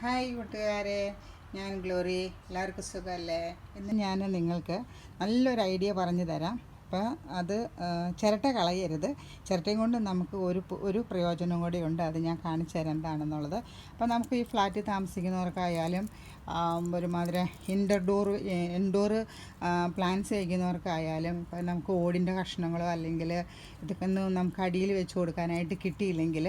Hi കൂട്ടുകാരെ ഞാൻ glory. എല്ലാവർക്കും സുഖമല്ലേ? ഇന്ന് ഞാൻ നിങ്ങൾക്ക് നല്ലൊരു ഐഡിയ പറഞ്ഞു തരാം. അപ്പോൾ അത് ചിരട്ട കളയരുത്. ചിരട്ടയും കൊണ്ട് നമുക്ക് ഒരു ഒരു പ്രയോജനം കൂടി ഉണ്ട്. അത് ഞാൻ കാണിച്ചു തരാം എന്താണെന്നുള്ളത്. അപ്പോൾ നമുക്ക് ഈ ഫ്ലാറ്റിൽ താമസിക്കുന്നവർക്കായാലും ഒരുമാതിരി ഇൻഡോർ ഇൻഡോർ പ്ലാന്റ്സ് വയ്ക്കുന്നവർക്കായാലും ഇപ്പോൾ നമുക്ക് ഓടിന്റെ കഷ്ണങ്ങളോ അല്ലെങ്കിൽ ഇതൊക്കെ നമുക്ക് അടിയിൽ വെച്ച് കൊടുക്കാനായിട്ട് കിട്ടിയില്ലെങ്കിൽ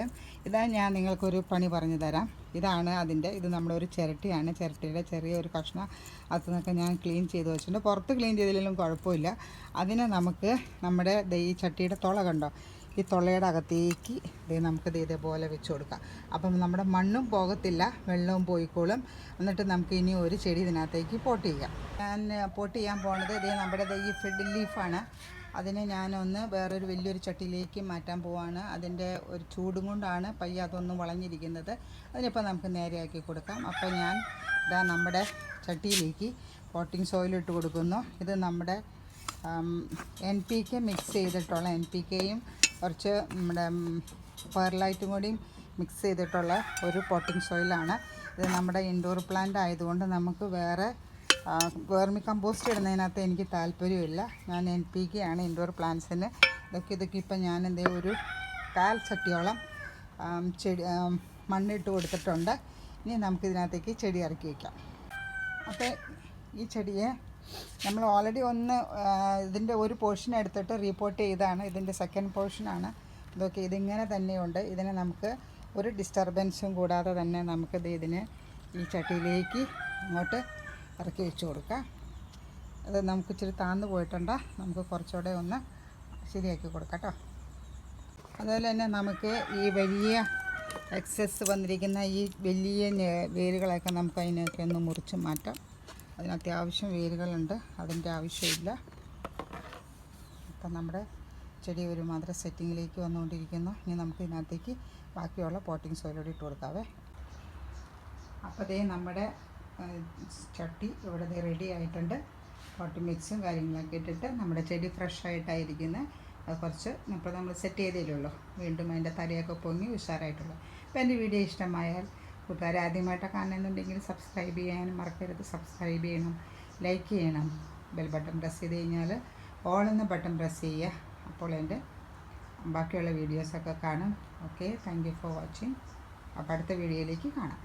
ഇതാ ഞാൻ നിങ്ങൾക്കൊരു പണി പറഞ്ഞു തരാം. ഇതാണ് അതിന്റെ ഇത് നമ്മുടെ ഒരു ചിരട്ടയാണ്. ചിരട്ടയുടെ ചെറിയൊരു കഷ്ണം അത് നിന്നൊക്കെ ഞാൻ ക്ലീൻ ചെയ്ത് വെച്ചിട്ടുണ്ട്. പുറത്ത് ക്ലീൻ ചെയ്തില്ലെങ്കിലും കുഴപ്പമില്ല. അതിനെ നമുക്ക് നമ്മുടെ ഈ ചട്ടിയുടെ തുള കണ്ടോ? ഈ തുളയുടെ അകത്തേക്ക് ദേ നമുക്ക് ഇതേപോലെ വെച്ച് കൊടുക്കാം. അപ്പം നമ്മുടെ മണ്ണും പോകത്തില്ല. വെള്ളവും പോയിക്കോളും. എന്നിട്ട് നമുക്ക് ഇനി ഒരു ചെടി ഇതിനകത്തേക്ക് പോട്ട് ചെയ്യാം. ഞാൻ പോട്ട് ചെയ്യാൻ പോണത് ഇതേ നമ്മുടെ ഈ ഫിഡ് ലീഫാണ്. അതിനെ ഞാനൊന്ന് വേറൊരു വലിയൊരു ചട്ടിയിലേക്ക് മാറ്റാൻ പോവാണ്. അതിന്റെ ഒരു ചൂടും കൊണ്ടാണ് പയ്യ അതൊന്ന് വളഞ്ഞിരിക്കുന്നത്. അതിനിപ്പോൾ നമുക്ക് നേരെയാക്കി കൊടുക്കാം. അപ്പോൾ ഞാൻ ഇതാ നമ്മുടെ ചട്ടിയിലേക്ക് പോട്ടിംഗ് സോയിൽ ഇട്ട് കൊടുക്കുന്നു. ഇത് നമ്മുടെ എൻ പി കെ മിക്സ് ചെയ്തിട്ടുള്ള എൻ പി കെയും കുറച്ച് നമ്മുടെ പെർലൈറ്റും കൂടിയും മിക്സ് ചെയ്തിട്ടുള്ള ഒരു പോട്ടിംഗ് സോയിലാണ്. ഇത് നമ്മുടെ ഇൻഡോർ പ്ലാന്റ് ആയതുകൊണ്ട് നമുക്ക് വേറെ വേർമി കമ്പോസ്റ്റ് ഇടുന്നതിനകത്ത് എനിക്ക് താല്പര്യമില്ല. ഞാൻ എൻ പി കെ ആണ് ഇൻഡോർ പ്ലാന്റ്സിന്. ഇതൊക്കെ ഇതൊക്കെ ഇപ്പം ഞാൻ എന്തേ ഒരു കാൽ ചട്ടിയോളം ചെടി മണ്ണിട്ട് കൊടുത്തിട്ടുണ്ട്. ഇനി നമുക്ക് ഇതിനകത്തേക്ക് ചെടി ഇറക്കി വയ്ക്കാം അപ്പോൾ ഈ ചെടിയെ നമ്മൾ ഓൾറെഡി ഒന്ന് ഇതിന്റെ ഒരു പോർഷൻ എടുത്തിട്ട് റീപോർട്ട് ചെയ്താണ്. ഇതിന്റെ സെക്കൻഡ് പോർഷനാണ് ഇതൊക്കെ ഇതിങ്ങനെ തന്നെയുണ്ട്. ഇതിനെ നമുക്ക് ഒരു ഡിസ്റ്റർബൻസും കൂടാതെ തന്നെ നമുക്കിത് ഇതിനെ ഈ ചട്ടിയിലേക്ക് അങ്ങോട്ട് ഇറക്കി വെച്ച് കൊടുക്കാം. അത് നമുക്ക് ഇച്ചിരി താന്ന് പോയിട്ടുണ്ട്? നമുക്ക് കുറച്ചുകൂടെ ഒന്ന് ശരിയാക്കി കൊടുക്കാം കേട്ടോ. അതുപോലെ തന്നെ നമുക്ക് ഈ വലിയ എക്സസ് വന്നിരിക്കുന്ന ഈ വലിയ വേരുകളൊക്കെ നമുക്ക് അതിനൊക്കെ ഒന്ന് മുറിച്ച് മാറ്റാം. അതിന് അത്യാവശ്യം വേരുകളുണ്ട് അതിന്റെ ആവശ്യമില്ല. ഇപ്പം നമ്മുടെ ചെടി ഒരുമാതിരി സെറ്റിങ്ങിലേക്ക് വന്നുകൊണ്ടിരിക്കുന്നു. ഇനി നമുക്ക് ഇതിനകത്തേക്ക് ബാക്കിയുള്ള പോട്ടിങ് സോയിലൂടെ ഇട്ട് കൊടുക്കാവേ. അപ്പോൾ ദേ നമ്മുടെ ചട്ടി ഇവിടെ റെഡി ആയിട്ടുണ്ട്. പോട്ടി മിക്സും കാര്യങ്ങളൊക്കെ ഇട്ടിട്ട് നമ്മുടെ ചെടി ഫ്രഷ് ആയിട്ടായിരിക്കുന്നത് അത് കുറച്ച് ഇപ്പോൾ നമ്മൾ സെറ്റ് ചെയ്തേലുള്ളൂ വീണ്ടും അതിന്റെ തലയൊക്കെ പൊങ്ങി ഉഷാറായിട്ടുള്ളൂ. അപ്പോൾ എന്റെ വീഡിയോ ഇഷ്ടമായാൽ കൂട്ടുകാർ ആദ്യമായിട്ട് കാണുന്നുണ്ടെങ്കിൽ സബ്സ്ക്രൈബ് ചെയ്യാനും മറക്കരുത്. സബ്സ്ക്രൈബ് ചെയ്യണം ലൈക്ക് ചെയ്യണം. ബെൽ ബട്ടൺ പ്രസ് ചെയ്ത് കഴിഞ്ഞാൽ ഓൾ എന്ന ബട്ടൺ പ്രസ് ചെയ്യുക. അപ്പോൾ എന്റെ ബാക്കിയുള്ള വീഡിയോസൊക്കെ കാണും. Okay thank you for watching അപ്പോൾ അടുത്ത വീഡിയോയിലേക്ക് കാണാം.